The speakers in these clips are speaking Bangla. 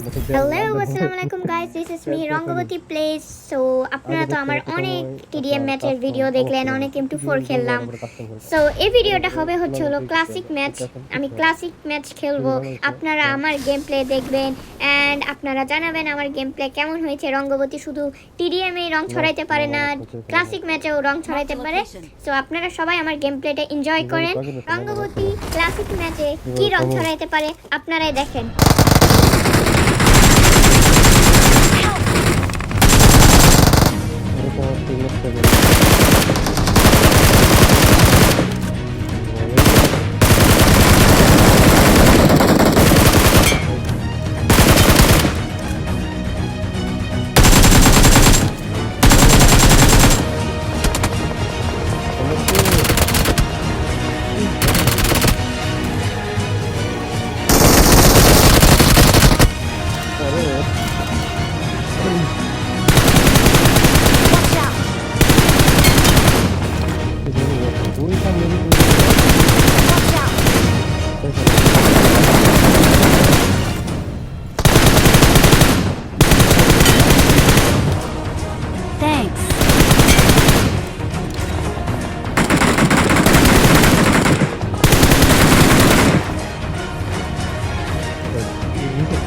হ্যালো আসসালামু আলাইকুম guys this is me Rangabati plays so আপনারা তো আমার অনেক টিডিএম ম্যাচের ভিডিও দেখলেন, অনেক এম টু ফোর খেললাম। সো এই ভিডিওটা হবে হচ্ছে হলো ক্লাসিক ম্যাচ আমি ক্লাসিক ম্যাচ খেলব। আপনারা আমার গেম প্লে দেখবেন অ্যান্ড আপনারা জানাবেন আমার গেম প্লে কেমন হয়েছে। রঙ্গবতী শুধু টিডিএম এ রং ছড়াইতে পারে না ক্লাসিক ম্যাচেও রং ছড়াইতে পারে। সো আপনারা সবাই আমার গেম প্লেটা এনজয় করেন। রঙ্গবতী ক্লাসিক ম্যাচে কি রং ছড়াইতে পারে? আপনারাই দেখেন। Kırmak da böyle.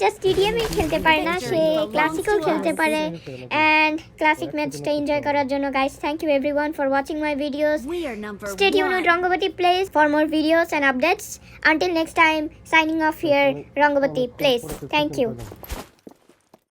Just স্টেডিয়ামে খেলতে পারে না সে ক্লাসিকও খেলতে পারে অ্যান্ড ক্লাসিক ম্যাচটা এনজয় করার জন্য guys thank you everyone for watching my videos We are number Stay tuned one. with Rangavati Plays for more videos and updates. Until next time, signing off here,